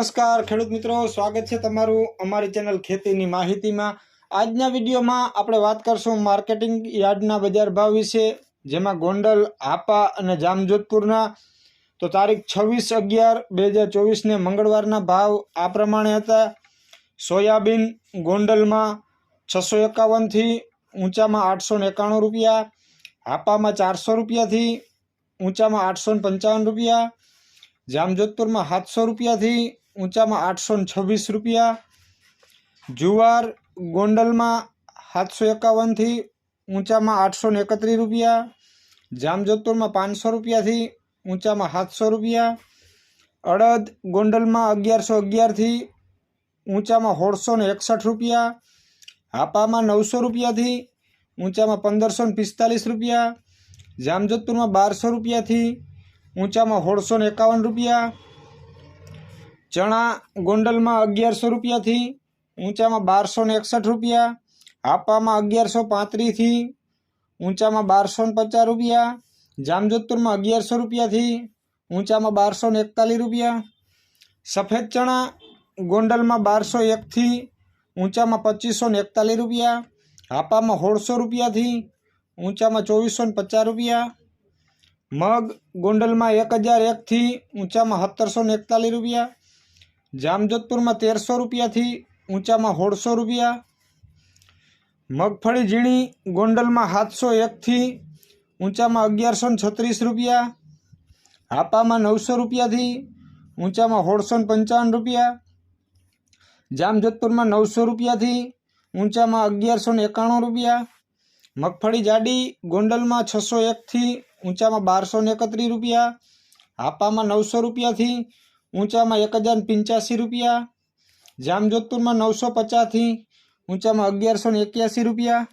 નમસ્કાર, ખેડૂત મિત્રો. સ્વાગત છે તમારું અમારી ચેનલ ખેતીની માહિતીમાં. આજના વિડીયોમાં આપણે વાત કરશું માર્કેટિંગ યાર્ડના બજાર ભાવ વિશે, જેમાં ગોંડલ હાપા અને જામજોધપુરના તો તારીખ છવ્વીસ અગિયાર બે હજાર ચોવીસને મંગળવારના ભાવ આ પ્રમાણે હતા. સોયાબીન ગોંડલમાં છસો એકાવનથી ઊંચામાં આઠસો એકાણું રૂપિયા હાપામાં ચારસો રૂપિયાથી ઊંચામાં આઠસો પંચાવન રૂપિયા, જામજોધપુરમાં સાતસો રૂપિયાથી ઊંચામાં આઠસો છવ્વીસ રૂપિયા, જુવાર ગોંડલમાં સાતસો એકાવનથી ઊંચામાં આઠસો ને એકત્રીસ રૂપિયા, જામજોધપુરમાં પાંચસો રૂપિયાથી ઊંચામાં સાતસો રૂપિયા, અડદ ગોંડલમાં અગિયારસો અગિયારથી ઊંચામાં સોળસો ને એકસઠ રૂપિયા, હાપામાં નવસો રૂપિયાથી ઊંચામાં પંદરસો ને પિસ્તાલીસ રૂપિયા, જામજોધપુરમાં બારસો રૂપિયાથી ઊંચામાં સોળસો ને એકાવન રૂપિયા ચણા ગોંડલમાં અગિયારસો રૂપિયાથી ઊંચામાં બારસો ને એકસઠ રૂપિયા હાપામાં અગિયારસો પાંત્રીસથી ઊંચામાં બારસો ને પચાસ રૂપિયા જામજોધપુરમાં અગિયારસો રૂપિયાથી ઊંચામાં બારસો ને એકતાલીસ રૂપિયા સફેદ ચણા ગોંડલમાં બારસો એકથી ઊંચામાં પચીસો ને એકતાલીસ રૂપિયા હાપામાં સોળસો રૂપિયાથી ઊંચામાં ચોવીસો ને પચાસ રૂપિયા મગ ગોંડલમાં એક હજાર એકથી ઊંચામાં સત્તરસો ને એકતાલીસ રૂપિયા જામજોધપુરમાં તેરસો રૂપિયાથી ઊંચામાં સોળસો રૂપિયા, મગફળી ઝીણી ગોંડલમાં સાતસો એકથી ઊંચામાં અગિયારસો છત્રીસ રૂપિયા, હાપામાં નવસો રૂપિયાથી ઊંચામાં સોળસો પંચાવન રૂપિયા, જામજોધપુરમાં નવસો રૂપિયાથી ઊંચામાં અગિયારસો એકાણું રૂપિયા, મગફળી જાડી ગોંડલમાં છસો એકથી ઊંચામાં બારસો એકત્રીસ રૂપિયા, હાપામાં નવસો રૂપિયાથી ઊંચામાં એક હજાર પંચ્યાસી રૂપિયા જામજોધપુરમાં નવસો પચાસથી ઊંચામાં અગિયારસો ને એક્યાસી રૂપિયા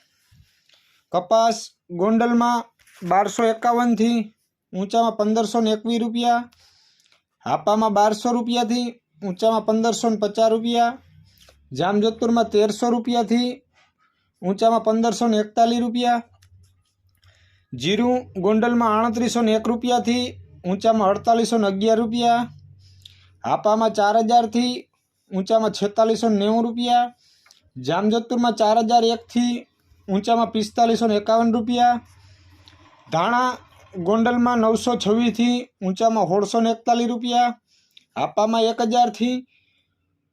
કપાસ ગોંડલમાં બારસો એકાવનથી ઊંચામાં પંદરસો ને એકવીસ રૂપિયા હાપામાં બારસો રૂપિયાથી ઊંચામાં પંદરસો ને પચાસ રૂપિયા જામજોધપુરમાં તેરસો રૂપિયાથી ઊંચામાં પંદરસો ને એકતાલીસ રૂપિયા જીરું ગોંડલમાં આડત્રીસો ને એક રૂપિયાથી ઊંચામાં અડતાલીસો ને અગિયાર રૂપિયા હાપામાં ચાર હજારથી ઊંચામાં છેતાલીસો ને નેવું રૂપિયા જામજોધપુરમાં ચાર હજાર એકથી ઊંચામાં પિસ્તાલીસો ને એકાવન રૂપિયા ધાણા ગોંડલમાં નવસો છવ્વીસથી ઊંચામાં સોળસો ને એકતાલીસ રૂપિયા હાપામાં એક હજારથી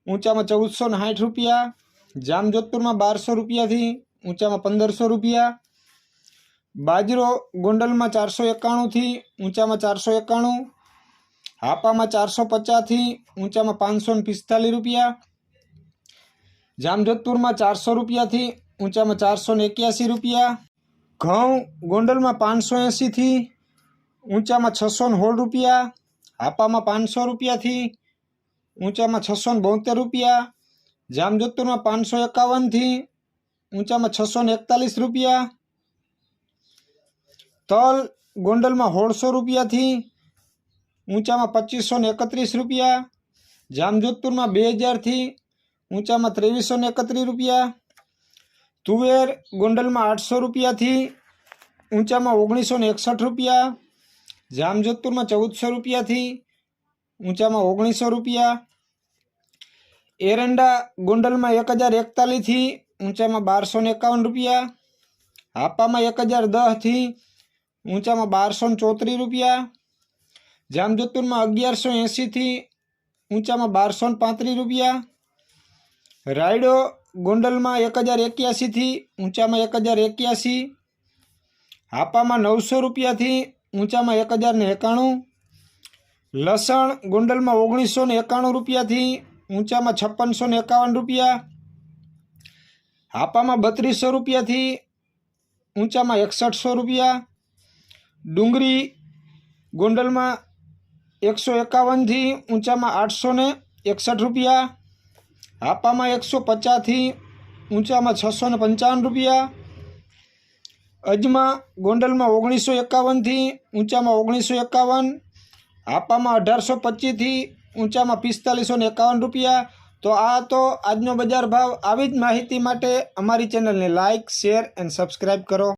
ઊંચામાં ચૌદસો ને સાઠ રૂપિયા જામજોધપુરમાં બારસો રૂપિયાથી ઊંચામાં પંદરસો રૂપિયા બાજરો ગોંડલમાં ચારસો એકાણુંથી ઊંચામાં ચારસો એકાણું હાપામાં ચારસો પચાસથી ઊંચામાં પાંચસો ને પિસ્તાલીસ રૂપિયા જામજોધપુરમાં ચારસો રૂપિયાથી ઊંચામાં ચારસો ને એક્યાસી રૂપિયા ઘઉં ગોંડલમાં પાંચસો એંસીથી ઊંચામાં છસો ને સોળ રૂપિયા હાપામાં પાંચસો રૂપિયાથી ઊંચામાં છસો ને બોતેર રૂપિયા જામજોધપુરમાં પાંચસો એકાવનથી ઊંચામાં છસો ને એકતાલીસ રૂપિયા તલ ગોંડલમાં સોળસો રૂપિયાથી ઊંચામાં પચીસો ને એકત્રીસ રૂપિયા જામજોધપુરમાં બે હજારથી ઊંચામાં ત્રેવીસો ને એકત્રીસ રૂપિયા તુવેર ગોંડલમાં આઠસો રૂપિયાથી ઊંચામાં ઓગણીસો ને એકસઠ રૂપિયા જામજોધપુરમાં ચૌદસો રૂપિયાથી ઊંચામાં ઓગણીસો રૂપિયા એરંડા ગોંડલમાં એક હજાર એકતાલીસથી ઊંચામાં બારસો ને એકાવન રૂપિયા હાપામાં એક હજાર દસથી ઊંચામાં બારસો ને ચોત્રીસ રૂપિયા જામજોધપુરમાં અગિયારસો એંસીથી ઊંચામાં બારસો ને પાંત્રીસ રૂપિયા રાયડો ગોંડલમાં એક હજાર એક્યાસીથી ઊંચામાં એક હજાર એક્યાસી હાપામાં નવસો રૂપિયાથી ઊંચામાં એક હજાર ને એકાણું લસણ ગોંડલમાં ઓગણીસો ને એકાણું રૂપિયાથી ઊંચામાં છપ્પનસો ને એકાવન રૂપિયા હાપામાં બત્રીસો રૂપિયાથી ઊંચામાં એકસઠસો રૂપિયા ડુંગળી ગોંડલમાં એકસો એકાવનથી ઊંચામાં આઠસો ને એકસઠ રૂપિયા હાપામાં એકસો પચાસથી ઊંચામાં છસો ને પંચાવન રૂપિયા, અજમાં ગોંડલમાં ઓગણીસો એકાવનથી ઊંચામાં ઓગણીસો એકાવન હાપામાં અઢારસો પચીસથી ઊંચામાં પિસ્તાલીસો ને એકાવન રૂપિયા. તો આ તો આજનો બજાર ભાવ. આવી જ માહિતી માટે અમારી ચેનલને લાઇક શેર એન્ડ સબસ્ક્રાઈબ કરો.